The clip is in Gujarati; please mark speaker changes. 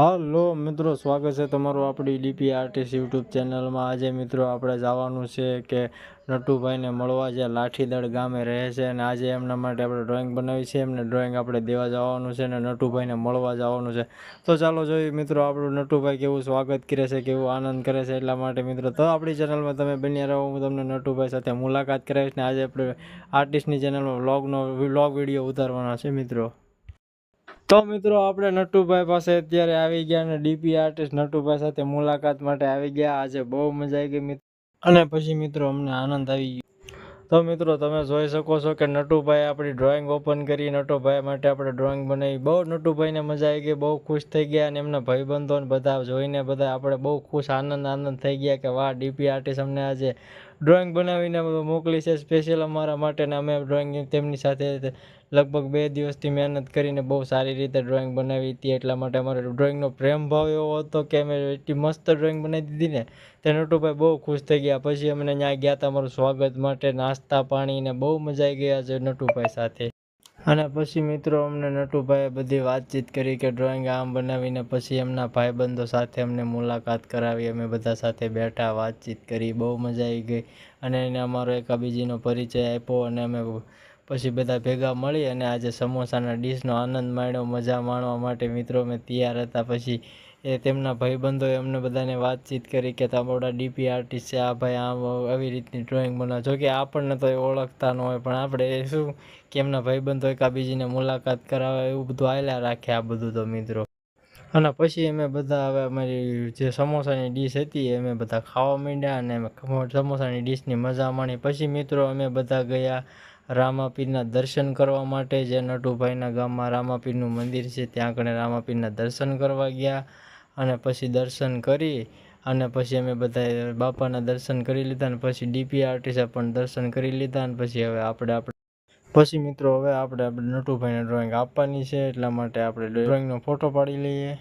Speaker 1: હાલો મિત્રો, સ્વાગત છે તમારું આપણી ડીપી આર્ટિસ્ટ યુટ્યુબ ચેનલમાં. આજે મિત્રો આપણે જવાનું છે કે નટુભાઈને મળવા જે લાઠીદળ ગામે રહે છે અને આજે એમના માટે આપણે ડ્રોઈંગ બનાવી છે. એમને ડ્રોઈંગ આપણે દેવા જવાનું છે અને નટુભાઈને મળવા જવાનું છે. તો ચાલો જોઈએ મિત્રો, આપણું નટુભાઈ કેવું સ્વાગત કરે છે, કેવું આનંદ કરે છે એટલા માટે મિત્રો, તો આપણી ચેનલમાં તમે બન્યા રહો. હું તમને નટુભાઈ સાથે મુલાકાત કરાવીશ ને આજે આપણે આર્ટિસ્ટની ચેનલમાં વ્લોગનો વ્લોગ વીડિયો ઉતારવાનો છે મિત્રો. તો મિત્રો, આપણે નટુભાઈ પાસે અત્યારે આવી ગયા અને ડીપી આર્ટિસ્ટ નટુભાઈ સાથે મુલાકાત માટે આવી ગયા. આજે બહુ મજા આવી ગઈ મિત્રો અને પછી મિત્રો, અમને આનંદ આવી ગયો. તો મિત્રો, તમે જોઈ શકો છો કે નટુભાઈ આપણી ડ્રોઈંગ ઓપન કરી, નટુભાઈ માટે આપણે ડ્રોઈંગ બનાવી. બહુ નટુભાઈને મજા આવી ગઈ, બહુ ખુશ થઈ ગયા અને એમના ભાઈબંધો ને બધા જોઈને બધા આપણે બહુ ખુશ, આનંદ આનંદ થઈ ગયા કે વાહ ડીપી આર્ટિસ્ટ અમને આજે ડ્રોઈંગ બનાવીને મોકલી છે સ્પેશિયલ અમારા માટે ને અમે ડ્રોઈંગ તેમની સાથે લગભગ બે દિવસથી મહેનત કરીને બહુ સારી રીતે ડ્રોઈંગ બનાવી હતી. એટલા માટે અમારે ડ્રોઈંગનો પ્રેમ ભાવ એવો હતો કે અમે એટલી મસ્ત ડ્રોઈંગ બનાવી દીધી ને, તે નટુભાઈ બહુ ખુશ થઈ ગયા. પછી અમને ત્યાં ગયા હતા અમારું સ્વાગત માટે, નાસ્તા પાણી ને બહુ મજા આવી ગયા છે નટુભાઈ સાથે. અને પછી મિત્રો અમને નટુભાઈએ બધી વાતચીત કરી કે ડ્રોઈંગ આમ બનાવીને પછી એમના ભાઈબંધો સાથે અમને મુલાકાત કરાવી, અમે બધા સાથે બેઠા, વાતચીત કરી, બહુ મજા આવી ગઈ. અને એને અમારો એકાબીજીનો પરિચય આપ્યો અને અમે પછી બધા ભેગા મળી અને આજે સમોસાના ડીશનો આનંદ માણ્યો, મજા માણવા માટે મિત્રો અમે તૈયાર હતા. પછી એ તેમના ભાઈબંધોએ અમને બધાને વાતચીત કરી કે તમારા ડીપી આર્ટિસ્ટ છે, આ ભાઈ આમ આવી રીતની ડ્રોઈંગ બનાવો. જોકે આપણને તો એ ઓળખતા ન હોય, પણ આપણે શું કે એમના ભાઈબંધો એકાબીજીને મુલાકાત કરાવે એવું બધું આવેલા રાખે આ બધું તો મિત્રો. અને પછી અમે બધા હવે અમારી જે સમોસાની ડીશ હતી એ અમે બધા ખાવા માંડ્યા અને સમોસાની ડીશની મજા માણી. પછી મિત્રો અમે બધા ગયા રામાપીરના દર્શન કરવા માટે જે નટુભાઈના ગામમાં રામાપીરનું મંદિર છે, ત્યાં આગળ રામાપીરના દર્શન કરવા ગયા અને પછી દર્શન કરી અને પછી અમે બધા બાપાના દર્શન કરી લીધા અને પછી ડીપી આર્ટિસ્ટે પણ દર્શન કરી લીધા અને પછી હવે આપણે આપણે પછી મિત્રો હવે આપણે આપણે નટુભાઈને ડ્રોઈંગ આપવાની છે, એટલા માટે આપણે ડ્રોઈંગનો ફોટો પાડી લઈએ.